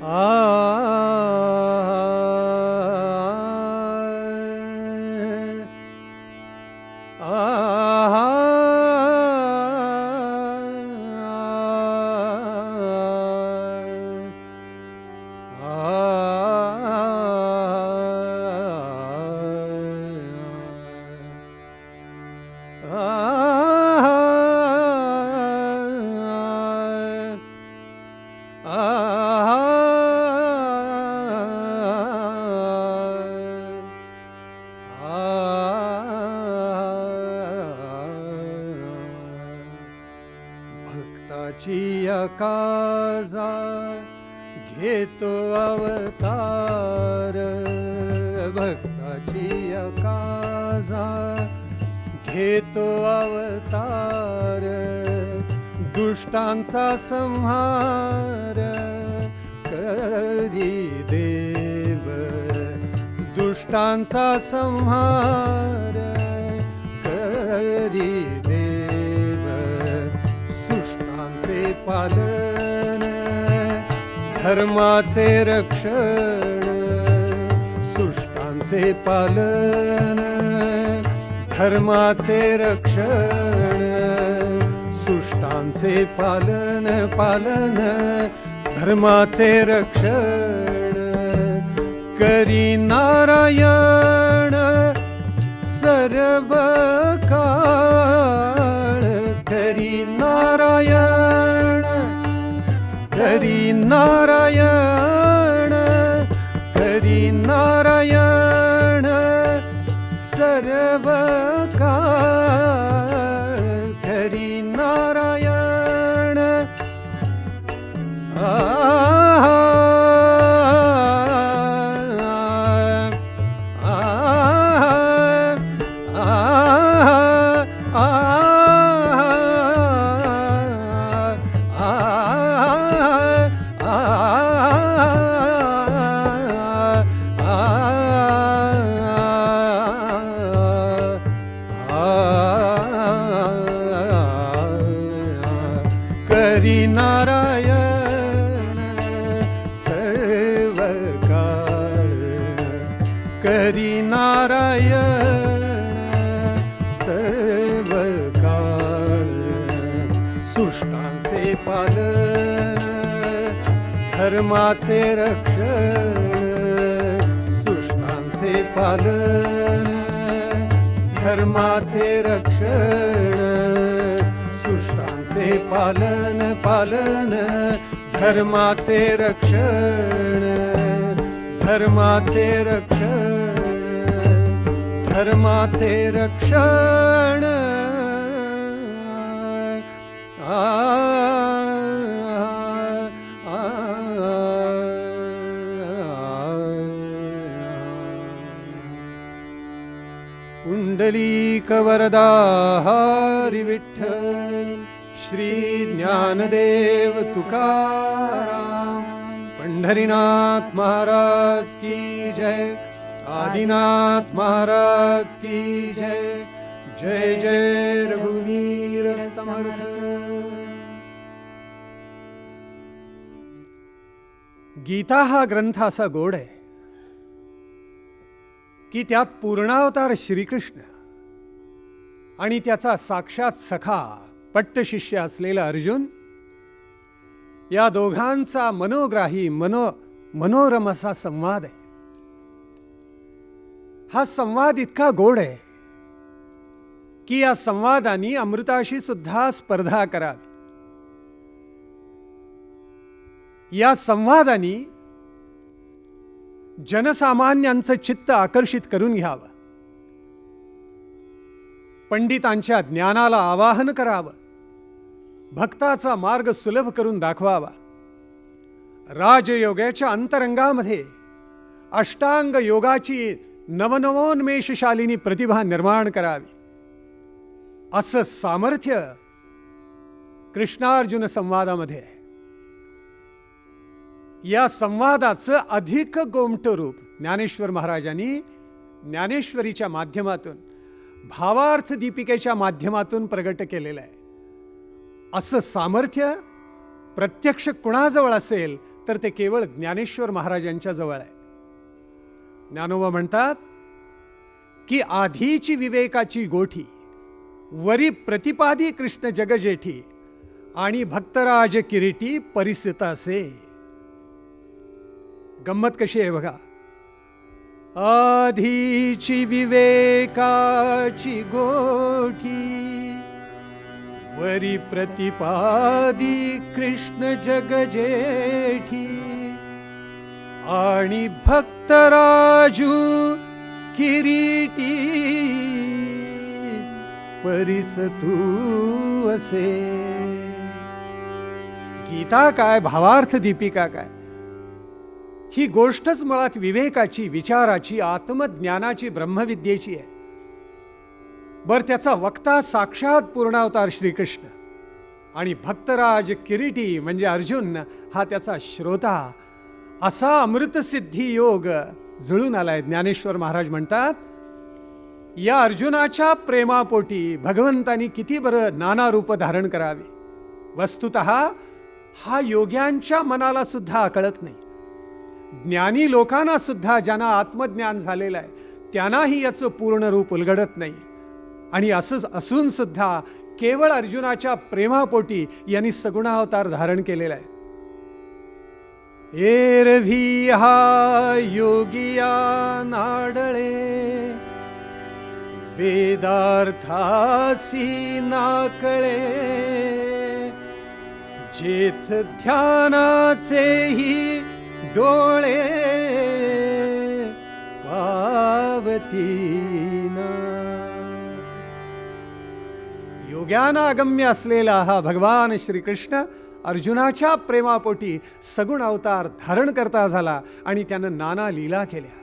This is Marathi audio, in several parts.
아 स्वतःची अकाजा घेतो अवतार. भक्ताची अकाजा घेतो अवतार. दुष्टांचा संहार करी देव. दुष्टांचा संहार करी पालन धर्माचे रक्षण सुष्टांचे पालन धर्माचे रक्षण सुष्टांचे पालन पालन धर्माचे रक्षण. करी नारायण सर्व करी धर्माचे रक्षण सृष्टांचे पालन धर्माचे रक्षण सृष्टांचे पालन पालन धर्माचे रक्षण धर्माचे रक्षण धर्माचे रक्षण. पुंडलीक वरदा हरी विठ्ठल श्री ज्ञानदेव तुकाराम पंढरीनाथ महाराज की जय आदिनाथ महाराज की जय जय जय रघुवीर समर्थ। गीता हा ग्रंथ असा गोड आहे की त्यात पूर्णावतार श्रीकृष्ण आणि त्याचा साक्षात सखा पट्टशिष्य असलेला अर्जुन या दोघांचा मनोग्राही मनो मनोरम असा संवाद आहे. हा संवाद इतका गोड आहे की या संवादानी अमृताशी सुद्धा स्पर्धा करावी. या संवादानी जनसामान्यांचं चित्त आकर्षित करून घ्यावं. पंडितांच्या ज्ञानाला आवाहन करावं. भक्ताचा मार्ग सुलभ करून दाखवावा. राजयोगाच्या अंतरंगामध्ये अष्टांग योगाची नवनवोन्मेषशालिनी प्रतिभा निर्माण करावी. असं सामर्थ्य कृष्णार्जुन संवादामध्ये आहे. या संवादाचं अधिक गोमट रूप ज्ञानेश्वर महाराजांनी ज्ञानेश्वरीच्या माध्यमातून भावार्थ दीपिकेच्या माध्यमातून प्रगट केलेलं आहे. असं सामर्थ्य प्रत्यक्ष कुणाजवळ असेल तर ते केवळ ज्ञानेश्वर महाराजांच्या जवळ आहे. ज्ञानोबा म्हणतात की आधीची विवेकाची गोठी वरी प्रतिपादी कृष्ण जगजेठी आणि भक्तराज किरीटी परिस्थित असे. गंमत कशी आहे बघा? आधीची विवेकाची गोठी. वरी प्रतिपादी कृष्ण जगजेठी. आणि भक्तराजू किरीटी. परिस तू असे. गीता काय? भावार्थ दीपिका काय? ही गोष्टच मुळात विवेकाची विचाराची आत्मज्ञानाची ब्रह्मविद्येची आहे. बर त्याचा वक्ता साक्षात पूर्णावतार श्रीकृष्ण आणि भक्तराज किरीटी म्हणजे अर्जुन हा त्याचा श्रोता. असा अमृतसिद्धी योग जुळून आलाय ज्ञानेश्वर महाराज म्हणतात. या अर्जुनाच्या प्रेमापोटी भगवंतानी किती बरं नाना रूप धारण करावे. वस्तुत हा योग्यांच्या मनाला सुद्धा कळत नाही. ज्ञानी लोकांना सुद्धा ज्यांना आत्मज्ञान झालेलं आहे त्यांनाही याचं पूर्ण रूप उलगडत नाही. आणि असं असून सुद्धा केवळ अर्जुनाच्या प्रेमापोटी यांनी सगुणावतार धारण केलेला आहे. एरवी हा योगिया नाडळे वेदार्थासी नाकळे जेथ ध्यानाचेही डोळे पावतीना. योग्यानागम्य असलेला हा भगवान श्रीकृष्ण अर्जुनाच्या प्रेमापोटी सगुण अवतार धारण करता झाला आणि त्यानं नाना लीला केल्या.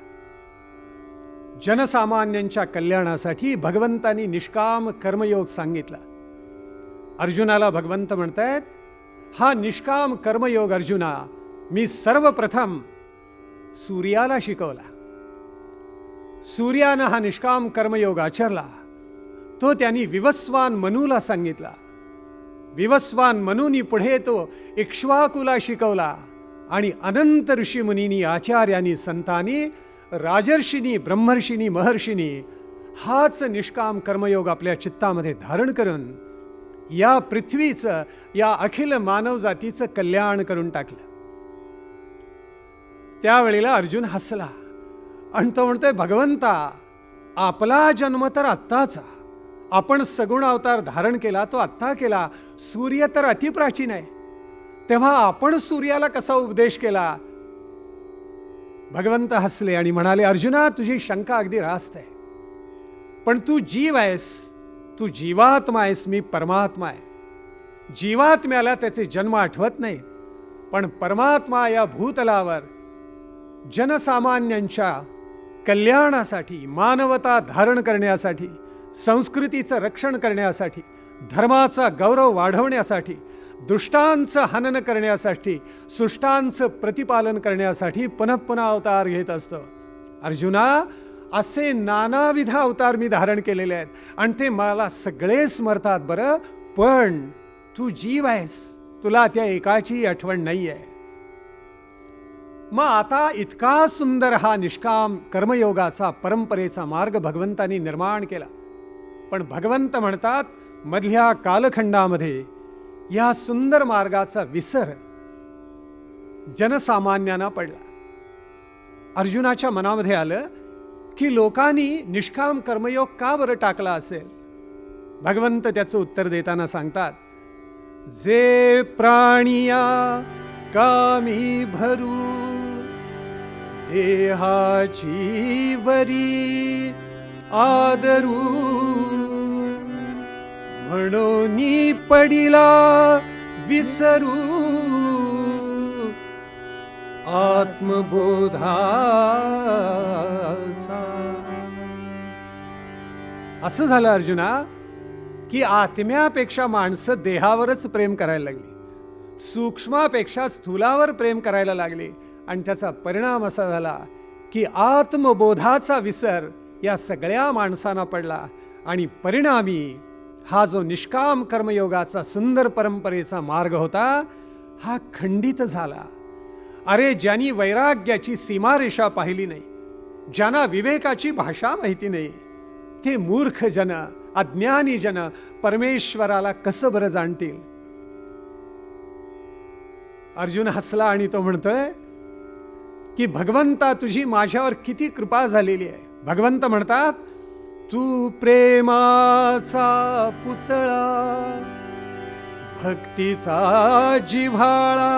जनसामान्यांच्या कल्याणासाठी भगवंतानी निष्काम कर्मयोग सांगितला. अर्जुनाला भगवंत म्हणतायत हा निष्काम कर्मयोग अर्जुना मी सर्वप्रथम सूर्याला शिकवला. सूर्यानं हा निष्काम कर्मयोग आचरला. तो त्यांनी विवस्वान मनूला सांगितला. विवस्वान मनूनी पुढे तो इक्ष्वाकुला शिकवला आणि अनंत ऋषीमुनींनी आचार्यांनी संतांनी राजर्षीनी ब्रह्मर्षीनी महर्षीनी हाच निष्काम कर्मयोग आपल्या चित्तामध्ये धारण करून या पृथ्वीचं या अखिल मानवजातीचं कल्याण करून टाकलं. त्यावेळेला अर्जुन हसला आणि तो म्हणतोय भगवंता आपला जन्म तर आत्ताचा. आपण सगुण अवतार धारण केला तो आत्ता केला. सूर्य तर अतिप्राचीन आहे. तेव्हा आपण सूर्याला कसा उपदेश केला? भगवंत हसले आणि म्हणाले अर्जुना तुझी शंका अगदी रास्त आहे. पण तू जीव आहेस. तू जीवात्मा आहेस. मी परमात्मा आहे. जीवात्म्याला त्याचे जन्म आठवत नाहीत. पण परमात्मा या भूतलावर जनसामान्यांच्या कल्याणासाठी मानवता धारण करण्यासाठी संस्कृतीचं रक्षण करण्यासाठी धर्माचा गौरव वाढवण्यासाठी दुष्टांचं हनन करण्यासाठी सुष्टांचं प्रतिपालन करण्यासाठी पुनः पुन्हा अवतार घेत असतं. अर्जुना असे नानाविध अवतार मी धारण केलेले आहेत आणि ते मला सगळे स्मरतात बरं पण तू जीव आहेस. तुला त्या एकाची आठवण नाही आहे मग आता इतका सुंदर हा निष्काम कर्मयोगाचा परंपरेचा मार्ग भगवंतानी निर्माण केला. पण भगवंत म्हणतात मधल्या कालखंडामध्ये या सुंदर मार्गाचा विसर जनसामान्यांना पडला. अर्जुनाच्या मनामध्ये आलं की लोकांनी निष्काम कर्मयोग का बरं टाकला असेल? भगवंत त्याचं उत्तर देताना सांगतात जे प्राणिया कामी भरू देहाची वरी आदरू. म्हणून पडिला विसरू. आत्मबोधाचा. असं झालं अर्जुना की आत्म्यापेक्षा माणसं देहावरच प्रेम करायला लागली. सूक्ष्मापेक्षा स्थूलावर प्रेम करायला लागले. आणि त्याचा परिणाम असा झाला की आत्मबोधाचा विसर या सगळ्या माणसांना पडला. आणि परिणामी हा जो निष्काम कर्मयोगाचा सुंदर परंपरेचा मार्ग होता हा खंडित झाला. अरे ज्यांनी वैराग्याची सीमारेषा पाहिली नाही ज्यांना विवेकाची भाषा माहिती नाही ते मूर्ख जन अज्ञानी जन परमेश्वराला कसं बरं जाणतील? अर्जुन हसला आणि तो म्हणतोय की भगवंता तुझी माझ्यावर किती कृपा झालेली आहे. भगवंत म्हणतात तू प्रेमाचा पुतळा भक्तीचा जिव्हाळा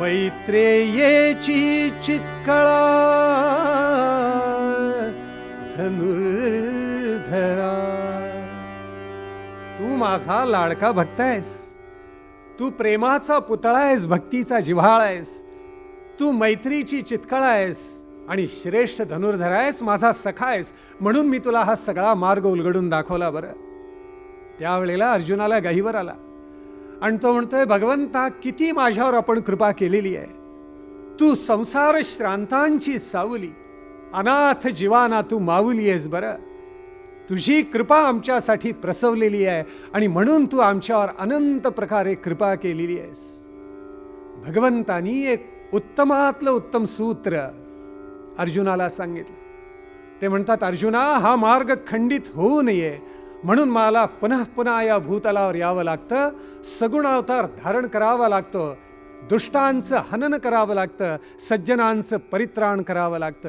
मैत्रेयेची चितकळा धनुर्धरा. तू माझा लाडका भक्त आहेस. तू प्रेमाचा पुतळा आहेस भक्तीचा जिव्हाळा आहेस. तू मैत्रीची चितकळा आहेस आणि श्रेष्ठ धनुर्धर आहेस माझा सखा आहेस. म्हणून मी तुला हा सगळा मार्ग उलगडून दाखवला बरं. त्यावेळेला अर्जुनाला गाईवर आला. आणि तो म्हणतोय भगवंता किती माझ्यावर आपण कृपा केलेली आहे. तू संसार श्रांतांची सावली. अनाथ जीवाना तू माऊली आहेस बरं. तुझी कृपा आमच्यासाठी प्रसवलेली आहे आणि म्हणून तू आमच्यावर अनंत प्रकारे कृपा केलेली आहेस. भगवंतानी एक उत्तमातलं उत्तम सूत्र अर्जुनाला सांगितलं. ते म्हणतात अर्जुना हा मार्ग खंडित होऊ नये. म्हणून मला पुन्हा पुन्हा या भूतलावर यावं लागतं. सगुण अवतार धारण करावा लागतो. दुष्टांचं हनन करावं लागतं. सज्जनांचं परित्राण करावं लागतं.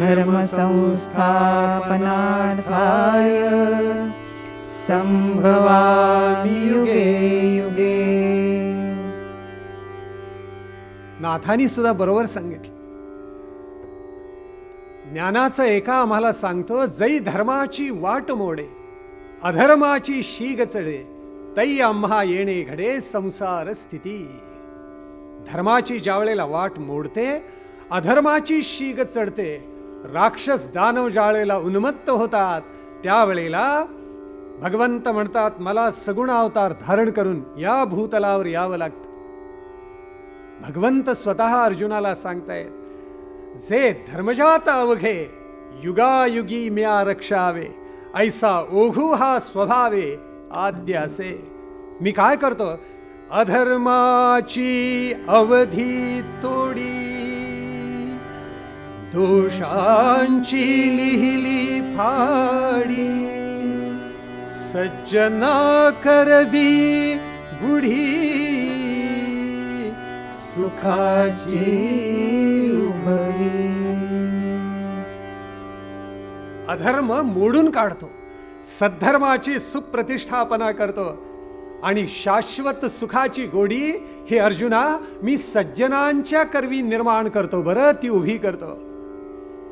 धर्मसंस्थापनार्थाय सम्भवामि युगे युगे। नाथानी सुद्धा बरोबर सांगितलं. ज्ञानाचं एका आम्हाला सांगतो जै धर्माची वाट मोडे अधर्माची शीग चढे तै आम्हा येणे घडे संसार स्थिती। धर्माची ज्यावेळेला वाट मोडते अधर्माची शीग चढते राक्षस दानव ज्यावेळेला उन्मत्त होतात. त्यावेळेला भगवंत म्हणतात मला सगुण अवतार धारण करून या भूतलावर यावं लागतं. भगवंत स्वतः अर्जुनाला सांगतायत जे धर्मजात अवघे युगायुगी म्या रक्षावे ऐसा ओघू हा स्वभावे आद्य असे. मी काय करतो? अधर्माची अवधी तोडी दोषांची लिहिली फाडी. सज्जना करवी गुढी सुखाची उभरी अधर्म मोडून काढतो. सद्धर्माची सुप्रतिष्ठापना करतो. आणि शाश्वत सुखाची गोडी हे अर्जुना मी सज्जनांच्या करवी निर्माण करतो. बरं ती उभी करतो.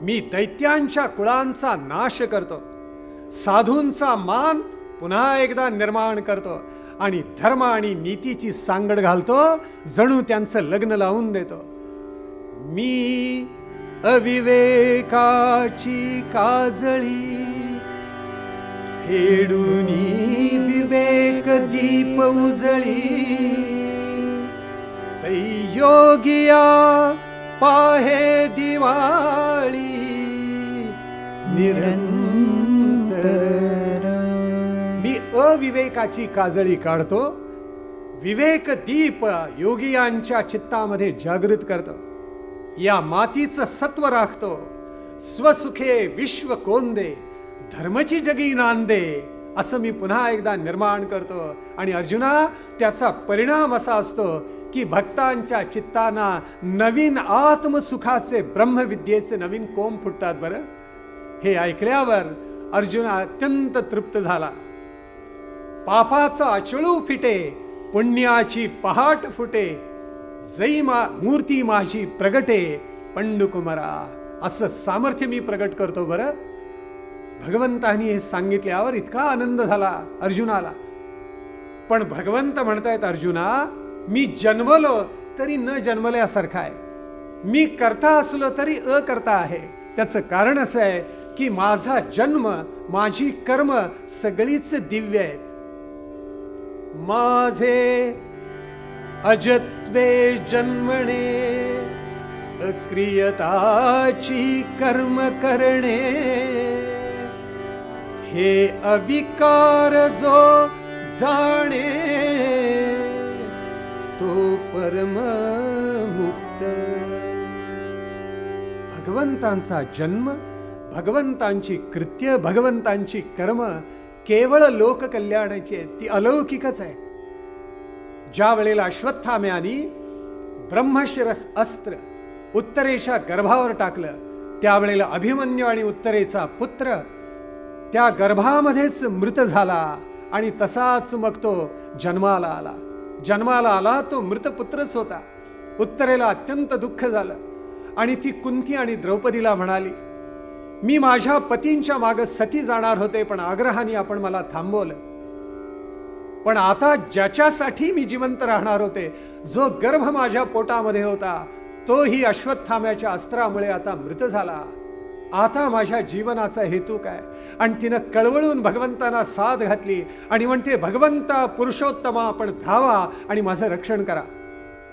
मी दैत्यांच्या कुळांचा नाश करतो. साधूंचा मान पुन्हा एकदा निर्माण करतो आणि धर्म आणि नीतीची सांगड घालतो जणू त्यांचं लग्न लावून देतो. मी अविवेकाची काजळी फेडूनी विवेक दीप उजळी. तै योगिया पाहे दिवाळी निरंतर. मी अविवेकाची काजळी काढतो विवेक दीप योगियांच्या चित्तामध्ये जागृत करतो. या मातीचं सत्व राखतो स्वसुखे विश्व कोंदे धर्मची जगी नांदे असं मी पुन्हा एकदा निर्माण करतो. आणि अर्जुना त्याचा परिणाम असा असतो की भक्तांच्या चित्तांना नवीन आत्मसुखाचे ब्रह्मविद्येचे नवीन कोंब फुटतात बरं. हे ऐकल्यावर अर्जुन अत्यंत तृप्त झाला. पापाचं अचळू फिटे पुण्याची पहाट फुटे जै मा मूर्ती माझी प्रगटे पंडुकुमरा असं सामर्थ्य मी प्रगट करतो बरं. भगवंतानी हे सांगितल्यावर इतका आनंद झाला अर्जुनाला. पण भगवंत म्हणतायत अर्जुना मी जन्मलो तरी न जन्मल्यासारखा आहे. मी करता असलो तरी अकर्ता आहे. त्याचं कारण असं आहे की माझा जन्म माझी कर्म सगळीच दिव्य आहेत. माझे अजत्वे जन्मणे अक्रियताची कर्म करणे. हे अविकार जो जाणे तो परम मुक्त. भगवंतांचा जन्म भगवंतांची कृत्य भगवंतांची कर्म केवळ लोककल्याणाची आहेत ती अलौकिकच आहेत. ज्या वेळेला अश्वत्थाम्यानी ब्रह्मशिरस अस्त्र उत्तरेच्या गर्भावर टाकलं त्यावेळेला अभिमन्यू आणि उत्तरेचा पुत्र त्या गर्भामध्येच मृत झाला आणि तसाच मग तो जन्माला आला. जन्माला आला तो मृतपुत्रच होता. उत्तरेला अत्यंत दुःख झालं आणि ती कुंती आणि द्रौपदीला म्हणाली मी माझ्या पतींच्या मागं सती जाणार होते पण आग्रहाने आपण मला थांबवलं. पण आता ज्याच्यासाठी मी जिवंत राहणार होते जो गर्भ माझ्या पोटामध्ये होता तोही अश्वत्थाम्याच्या अस्त्रामुळे आता मृत झाला. आता माझ्या जीवनाचा हेतू काय? आणि तिनं कळवळून भगवंतांना साथ घातली आणि म्हणते भगवंता पुरुषोत्तमा आपण धावा आणि माझं रक्षण करा.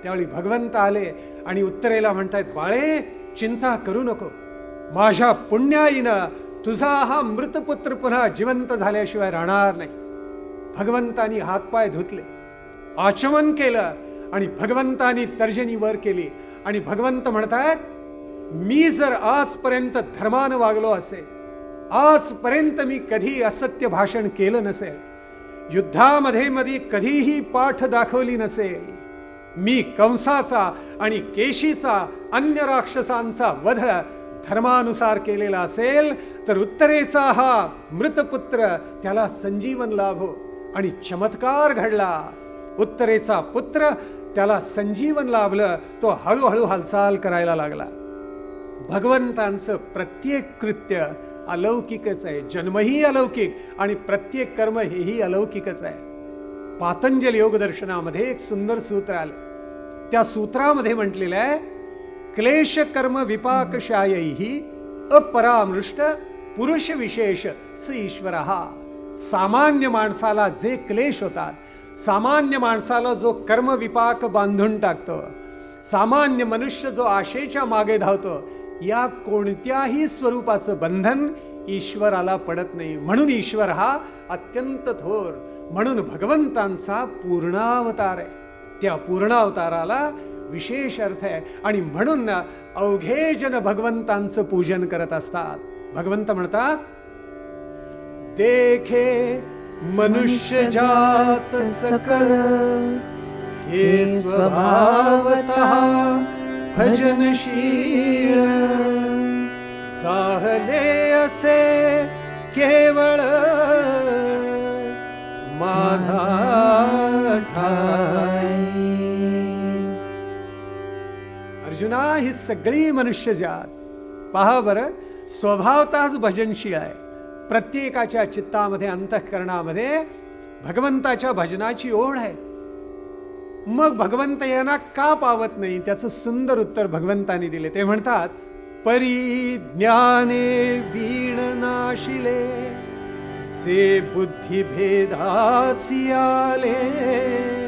त्यावेळी भगवंत आले आणि उत्तरेला म्हणतायत बाळे चिंता करू नको. माझ्या पुण्याईनं तुझा हा मृतपुत्र पुन्हा जिवंत झाल्याशिवाय राहणार नाही. भगवंतानी हातपाय धुतले आचमन केलं आणि भगवंतानी तर्जनी वर केली आणि भगवंत म्हणतायत मी जर आजपर्यंत धर्मानं वागलो असेल आजपर्यंत मी कधी असत्य भाषण केलं नसेल युद्धामध्ये मध्ये कधीही पाठ दाखवली नसेल मी कंसाचा आणि केशीचा अन्य राक्षसांचा वध धर्मानुसार केलेला असेल तर उत्तरेचा हा मृतपुत्र त्याला संजीवन लाभो. आणि चमत्कार घडला. उत्तरेचा पुत्र त्याला संजीवन लाभलं तो हळूहळू हालचाल करायला लागला. भगवंतांचं प्रत्येक कृत्य अलौकिकच आहे. जन्मही अलौकिक आणि प्रत्येक कर्म हेही अलौकिकच आहे. पातंजल योगदर्शनामध्ये एक सुंदर सूत्र आलं. त्या सूत्रामध्ये म्हटलेलं आहे क्लेश कर्म विपाकशायही अपरामृष्ट पुरुष विशेष स ईश्वर। सामान्य माणसाला जे क्लेश होतात सामान्य माणसाला जो कर्मविपाक बांधून टाकतो सामान्य मनुष्य जो आशेच्या मागे धावतो या कोणत्याही स्वरूपाचं बंधन ईश्वराला पडत नाही. म्हणून ईश्वर हा अत्यंत थोर म्हणून भगवंतांचा पूर्णावतार आहे. त्या पूर्णावताराला विशेष अर्थ आहे. आणि म्हणून अवघे जन भगवंतांचं पूजन करत असतात. भगवंत म्हणतात देखे मनुष्य जात सकळ हे स्वभावतः भजनशील. चाहले असे केवळ माझा ठा अर्जुना ही सगळी मनुष्य जात. पहा बरं स्वभावताच भजनशील आहे. प्रत्येकाच्या चित्तामध्ये अंतःकरणामध्ये भगवंताच्या भजनाची ओढ आहे. मग भगवंत यांना का पावत नाही? त्याचं सुंदर उत्तर भगवंतांनी दिले. ते म्हणतात परी ज्ञाने वीण नाशिले से बुद्धी भेदासी आले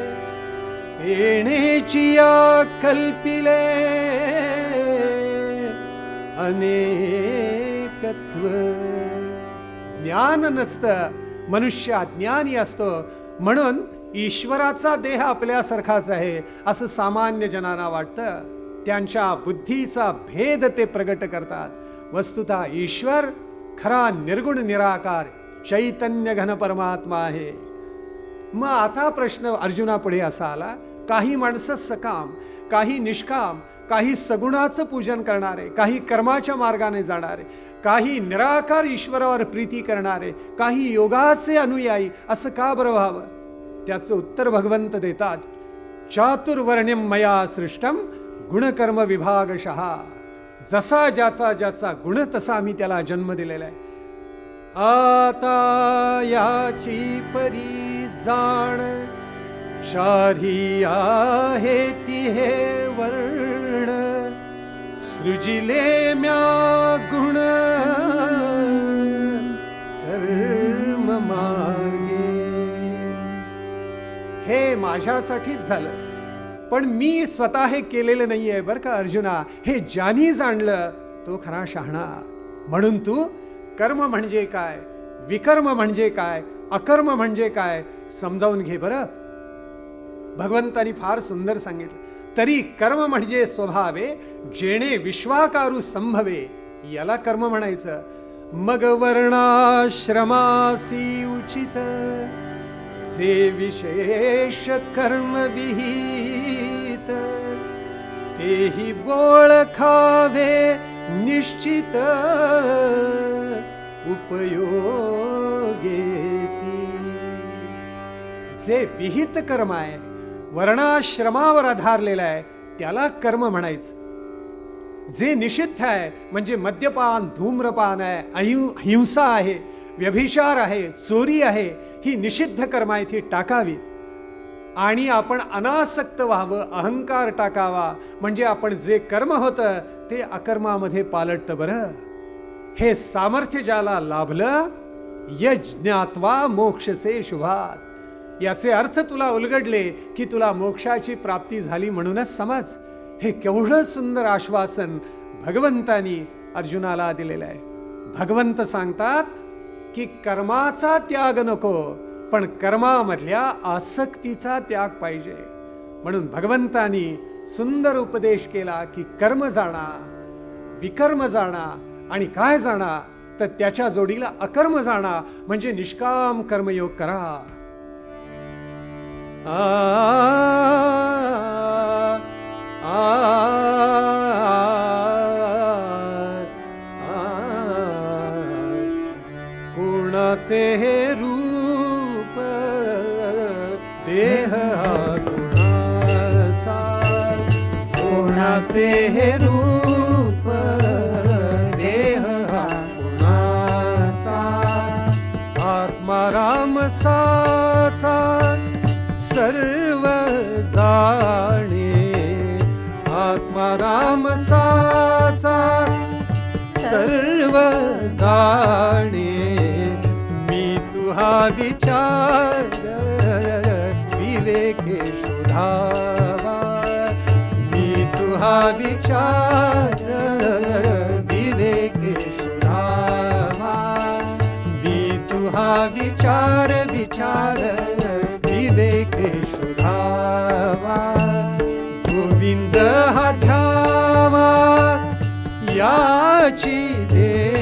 येण्याची या कल्पिले अनेकत्व. ज्ञान नसतं मनुष्य अज्ञानी असतो. म्हणून ईश्वराचा देह आपल्यासारखाच आहे असं सामान्य जनांना वाटतं. त्यांच्या बुद्धीचा भेद ते प्रगट करतात. वस्तुता ईश्वर खरा निर्गुण निराकार चैतन्य घन परमात्मा आहे. मग आता प्रश्न अर्जुनापुढे असा आला काही माणसं सकाम काही निष्काम काही सगुणाचं पूजन करणारे काही कर्माच्या मार्गाने जाणारे काही निराकार ईश्वरावर प्रीती करणारे काही योगाचे अनुयायी असं का बरं व्हावं? त्याचं उत्तर भगवंत देतात चातुर्वर्ण्यम मया सृष्टम गुणकर्म विभागशः. जसा ज्याचा ज्याचा गुण तसा मी त्याला जन्म दिलेला आहे. आता याची परी जाण शारी आहे ती हे वर्ण. सृजिले म्या गुण. कर्म मार्गे. हे माझ्यासाठीच झालं. पण मी स्वतः हे केलेलं नाहीये बरं का अर्जुना. हे ज्यानी जाणलं तो खरा शहाणा. म्हणून तू कर्म म्हणजे काय? विकर्म म्हणजे काय? अकर्म म्हणजे काय? समजावून घे बरं. भगवंतानी फार सुंदर सांगितलं. तरी कर्म म्हणजे स्वभावे जेणे विश्वाकारू संभवे याला कर्म म्हणायचं. मग वर्णाश्रमासी उचित जे विशेष कर्म विहित तेही ओळखावे निश्चित. उपयोगेसी. जे विहित कर्म आहे वर्णाश्रमावर आधारलेलं आहे त्याला कर्म म्हणायचं. जे निषिद्ध आहे म्हणजे मद्यपान धूम्रपान आहे अहिं हिंसा आहे व्यभिचार आहे चोरी आहे ही निषिद्ध कर्म इथे ती टाकावी आणि आपण अनासक्त व्हावं अहंकार टाकावा म्हणजे आपण जे कर्म होतं ते अकर्मामध्ये पालटतं बरं. हे सामर्थ्य ज्याला लाभलं यज्ञात्वा मोक्षसे शुभात. याचे अर्थ तुला उलगडले की तुला मोक्षाची प्राप्ती झाली म्हणूनच समज. हे केवढं सुंदर आश्वासन भगवंतानी अर्जुनाला दिलेलं आहे. भगवंत सांगतात की कर्माचा त्याग नको पण कर्मामधल्या आसक्तीचा त्याग पाहिजे. म्हणून भगवंतानी सुंदर उपदेश केला की कर्म जाणा विकर्म जाणा आणि काय जाणा तर त्याच्या जोडीला अकर्म जाणा म्हणजे निष्काम कर्मयोग करा. कोणाचे हे रूप देह गुणाचा कोणाचे हे रूप देह हा गुणाचा आत्मा साचा सर्व जाणे. आत्माराम साचा सर्व जाणे. मी तुहा विचार विवेके शोधावा. मी तुहा विचार विवेके शोधावा. मी तुहा विचार विचार विवेके गोविंद हा ध्यावा याची देही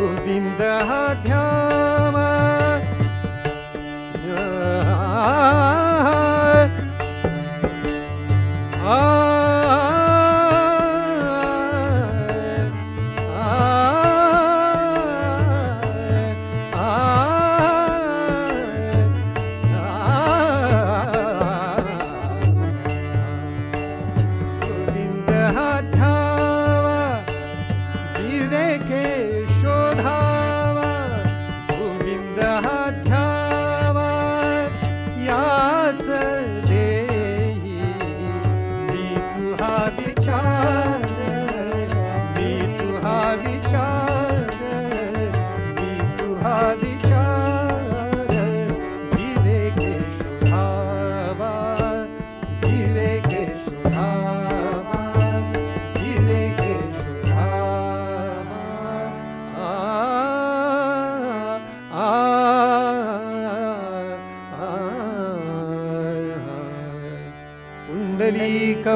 गोविन्दः ध्या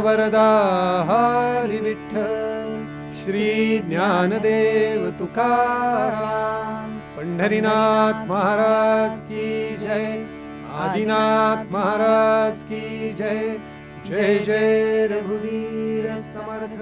वरदा हरी विठ्ठल श्री ज्ञानदेव तुकाराम पंढरीनाथ महाराज की जय आदिनाथ महाराज की जय जय जय रघुवीर समर्थ।